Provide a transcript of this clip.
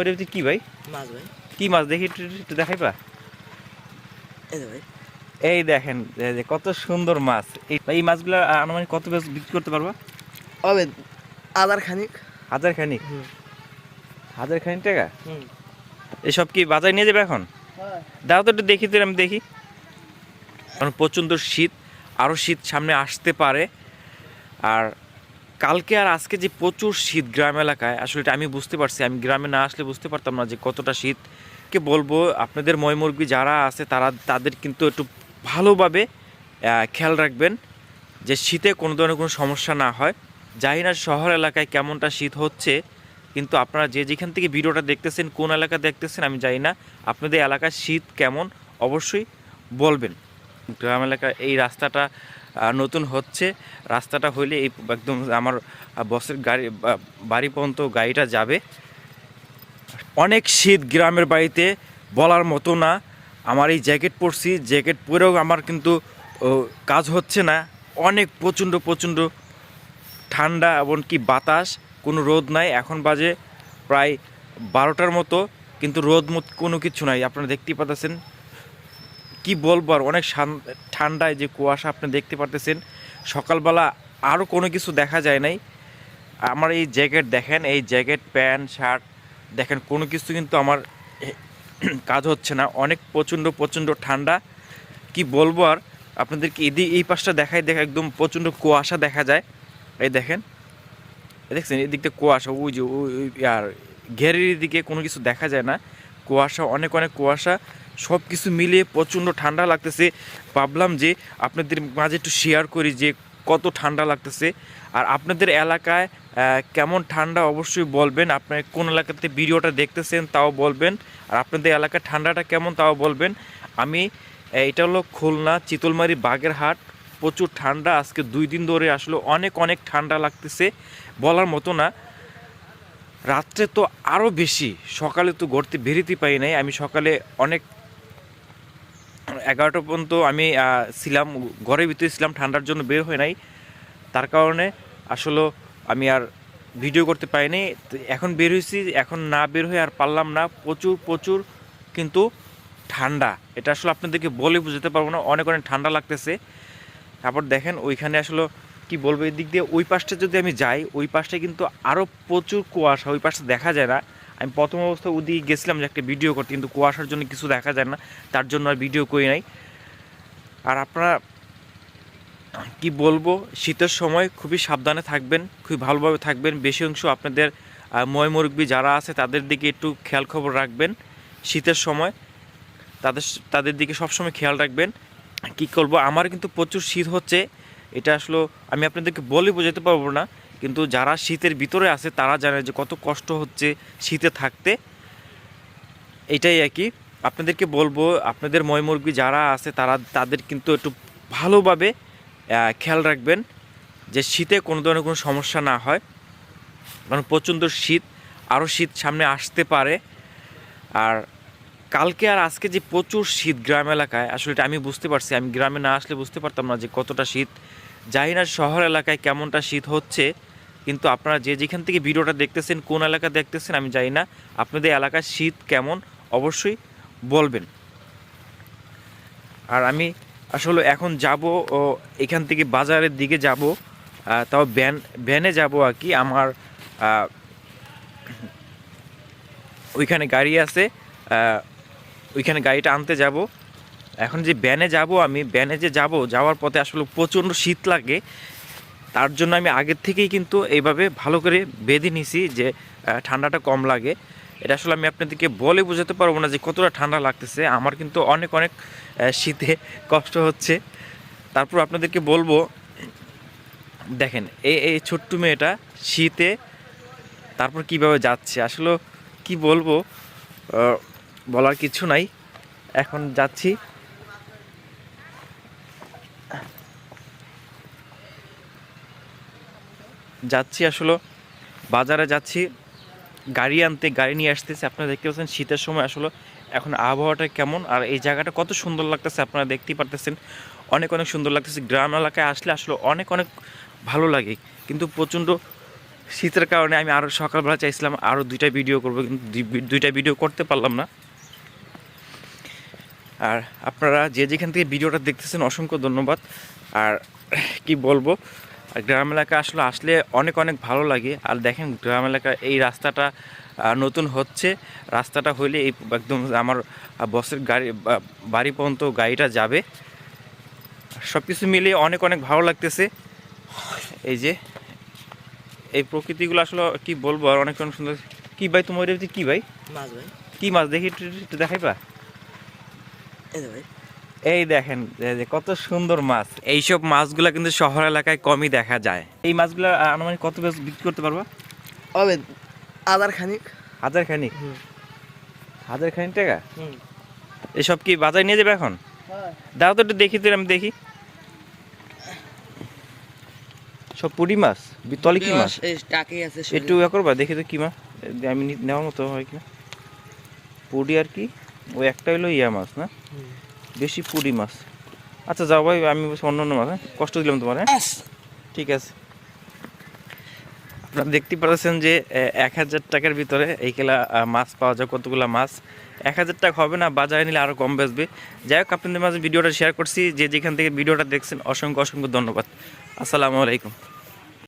ওটা কি ভাই? মাছ ভাই। কি মাছ? দেখি একটু একটু দেখাইবা? এই যে ভাই। এই দেখেন যে কত সুন্দর মাছ। এই মাছগুলো আনুমানিক কত বেশ বিক্রি করতে পারবা? হবে আদার খানিক। হাজার খানিক? হাজার খানিক টাকা? এসব কি বাজারে নিয়ে যাবে এখন? দাও তো একটু দেখি তো আমি দেখি। কারণ প্রচণ্ড শীত আরও শীত সামনে আসতে পারে। আর কালকে আর আজকে যে প্রচুর শীত গ্রাম এলাকায়, আসলে এটা আমি বুঝতে পারছি। আমি গ্রামে না আসলে বুঝতে পারতাম না যে কতটা শীত। কে বলব, আপনাদের ময়মুরগি যারা আছে, তারা, তাদের কিন্তু একটু ভালোভাবে খেয়াল রাখবেন যে শীতে কোনো ধরনের কোনো সমস্যা না হয়। জানি না শহর এলাকায় কেমনটা শীত হচ্ছে, কিন্তু আপনারা যে যেখান থেকে ভিডিওটা দেখতেছেন, কোন এলাকা দেখতেছেন, আমি জানি না। আপনাদের এলাকার শীত কেমন, অবশ্যই বলবেন। গ্রাম এলাকায় এই রাস্তাটা নতুন হচ্ছে, রাস্তাটা হইলে এই একদম আমার বসের গাড়ি বাড়ি পর্যন্ত গাড়িটা যাবে। অনেক শীত গ্রামের বাড়িতে বলার মতো না, আমার এই জ্যাকেট পরছি, জ্যাকেট পরেও আমার কিন্তু কাজ হচ্ছে না। অনেক প্রচণ্ড প্রচণ্ড ঠান্ডা এমনকি বাতাস, কোনো রোদ নাই। এখন বাজে প্রায় বারোটার মতো, কিন্তু রোদ মত কোনো কিছু নাই। আপনারা দেখতেই পাচ্ছেন কি বলব আর অনেক ঠান্ডায় যে কুয়াশা আপনি দেখতে পারতেছেন, সকালবেলা আরও কোনো কিছু দেখা যায় নাই। আমার এই জ্যাকেট দেখেন, এই জ্যাকেট, প্যান্ট, শার্ট, দেখেন কোনো কিছু কিন্তু আমার কাজ হচ্ছে না। অনেক প্রচণ্ড প্রচণ্ড ঠান্ডা। কি বলব আর আপনাদেরকে এদিক এই পাশটা দেখাই দেখা একদম প্রচণ্ড কুয়াশা দেখা যায়। এই দেখেন দেখছেন, এদিকটা কুয়াশা, ওই যে আর ঘেরের দিকে কোনো কিছু দেখা যায় না। কুয়াশা, অনেক অনেক কুয়াশা। সব কিছু মিলিয়ে প্রচণ্ড ঠান্ডা লাগতেছে। ভাবলাম যে আপনাদের মাঝে একটু শেয়ার করি যে কত ঠান্ডা লাগতেছে। আর আপনাদের এলাকায় কেমন ঠান্ডা অবশ্যই বলবেন। আপনার কোন এলাকাতে ভিডিওটা দেখতেছেন তাও বলবেন। আর আপনাদের এলাকার ঠান্ডাটা কেমন তাও বলবেন। আমি এটা হলো খুলনা, চিতলমারি, বাগেরহাট। প্রচুর ঠান্ডা। আজকে দুই দিন ধরে আসলে অনেক অনেক ঠান্ডা লাগতেছে। বলার মতো না। রাত্রে তো আরও বেশি। সকালে তো ঘরতে বেরোতে পাই নাই। আমি সকালে অনেক এগারোটা পর্যন্ত আমি ছিলাম, ঘরের ভিতরে ছিলাম, ঠান্ডার জন্য বের হয়ে নাই। তার কারণে আসলে আমি আর ভিডিও করতে পারিনি। এখন বের হয়েছি এখন না বের হয়ে আর পারলাম না। প্রচুর প্রচুর কিন্তু ঠান্ডা। এটা আসলে আপনাদেরকে বলে বুঝতে পারব না, অনেক অনেক ঠান্ডা লাগতেছে। তারপর দেখেন, ওইখানে আসলে কি বলব এই দিক দিয়ে ওই পাশটা যদি আমি যাই, ওই পাশটা কিন্তু আরও প্রচুর কুয়াশা, ওই পাশটা দেখা যায় না। আমি প্রথম অবস্থায় ওদিকে গেছিলাম যে একটা ভিডিও করতে, কিন্তু কুয়াশার জন্য কিছু দেখা যায় না, তার জন্য আর ভিডিও করি নাই। আর আপনারা কি বলব, শীতের সময় খুবই সাবধানে থাকবেন, খুবই ভালোভাবে থাকবেন। বেশি অংশ আপনাদের ময় মুরব্বী যারা আছে, তাদের দিকে একটু খেয়াল খবর রাখবেন। শীতের সময় তাদের তাদের দিকে সবসময় খেয়াল রাখবেন। কি করব, আমার কিন্তু প্রচুর শীত হচ্ছে। এটা আসলে আমি আপনাদেরকে বলে বোঝাতে পারব না। কিন্তু যারা শীতের ভিতরে আছে, তারা জানে যে কত কষ্ট হচ্ছে শীতে থাকতে। এটাই আর কি। আপনাদেরকে বলব, আপনাদের ময় মুরগি যারা আছে, তারা, তাদের কিন্তু একটু ভালোভাবে খেয়াল রাখবেন যে শীতে কোনো ধরনের কোনো সমস্যা না হয়। কারণ প্রচণ্ড শীত, আরও শীত সামনে আসতে পারে। আর কালকে আর আজকে যে প্রচুর শীত গ্রাম এলাকায়, আসলে এটা আমি বুঝতে পারছি, আমি গ্রামে না আসলে বুঝতে পারতাম না যে কতটা শীত। জানি না শহর এলাকায় কেমনটা শীত হচ্ছে। কিন্তু আপনারা যে যেখান থেকে ভিডিওটা দেখতেছেন, কোন এলাকা দেখতেছেন, আমি জানি না। আপনাদের এলাকার শীত কেমন, অবশ্যই বলবেন। আর আমি আসলে এখন যাব এখান থেকে বাজারের দিকে যাব তাও ভ্যান, ভ্যানে যাব আর কি। আমার ওইখানে গাড়ি আছে ওইখানে গাড়িটা আনতে যাব। এখন যে ব্যানে যাব, আমি ব্যানে যে যাব, যাওয়ার পথে আসলে প্রচণ্ড শীত লাগে। তার জন্য আমি আগের থেকেই কিন্তু এইভাবে ভালো করে বেঁধে নিছি যে ঠান্ডাটা কম লাগে। এটা আসলে আমি আপনাদেরকে বলে বোঝাতে পারব না যে কতটা ঠান্ডা লাগতেছে। আমার কিন্তু অনেক অনেক শীতে কষ্ট হচ্ছে। তারপর আপনাদেরকে বলব, দেখেন, এই এই ছোট্ট মেয়েটা শীতে তারপর কীভাবে যাচ্ছে? আসলে কি বলব বলার কিছু নাই। এখন যাচ্ছি। যাচ্ছি আসলে, বাজারে যাচ্ছি, গাড়ি আনতে, গাড়ি নিয়ে আসতেছে। আপনারা দেখতে পাচ্ছেন, শীতের সময় আসলে এখন আবহাওয়াটা কেমন, আর এই জায়গাটা কত সুন্দর লাগতেছে, আপনারা দেখতেই পারতেছেন। অনেক অনেক সুন্দর লাগতেছে। গ্রাম এলাকায় আসলে আসলে অনেক অনেক ভালো লাগে। কিন্তু প্রচণ্ড শীতের কারণে আমি আরও সকালবেলা চাইছিলাম আরও দুইটা ভিডিও করব, কিন্তু দুইটা ভিডিও করতে পারলাম না। আর আপনারা যে যেখান থেকে ভিডিওটা দেখতেছেন, অসংখ্য ধন্যবাদ। আর কি বলব আর গ্রাম এলাকা আসলে আসলে অনেক অনেক ভালো লাগে। আর দেখেন গ্রাম এলাকা এই রাস্তাটা নতুন হচ্ছে। রাস্তাটা হইলে এই একদম আমার বসের গাড়ি বাড়ি পর্যন্ত গাড়িটা যাবে। সব কিছু মিলিয়ে অনেক অনেক ভালো লাগতেছে। এই যে এই প্রকৃতিগুলো আসলে কি বলব আর অনেক অনেক সুন্দর। কি ভাই তোমার কি ভাই? মাছ ভাই। কি মাছ দেখি একটু দেখাইবা? এই ভাই। এই দেখেন যে কত সুন্দর মাছ। এইসব মাছগুলা কিন্তু শহর এলাকায় কমই দেখা যায়। এই মাছগুলা আনুমানিক কত বেশ বিক্রি করতে পারবা? হবে আদার খানিক। হাজার খানিক। হাজার খানিক টাকা? এসব কি বাজারে নিয়ে যাবে এখন? দাও তো একটু দেখি তো আমি দেখি। সব পুরি মাছ? তলে কি মাছ একটু ইয়ে করবা দেখি তো কি মাছ। আমি নেওয়ার মতো হয় কিনা। পুরি আর কি? ওই একটা হলো ইয়া মাছ না? বেশি পুরি মাছ। আচ্ছা যাও ভাই আমি বলছি অন্য অন্য মাছ হ্যাঁ? কষ্ট দিলাম তোমার হ্যাঁ? ঠিক আছে। আপনারা দেখতে পাচ্ছেন যে এক হাজার টাকার ভিতরে এই খেলা মাছ পাওয়া যায় কতগুলো মাছ। এক হাজার টাকা হবে না বাজারে নিলে আরও কম বেচবে। যাই হোক আপনাদের মাঝে ভিডিওটা শেয়ার করছি যে যেখান থেকে ভিডিওটা দেখছেন অসংখ্য অসংখ্য ধন্যবাদ। আসসালামু আলাইকুম।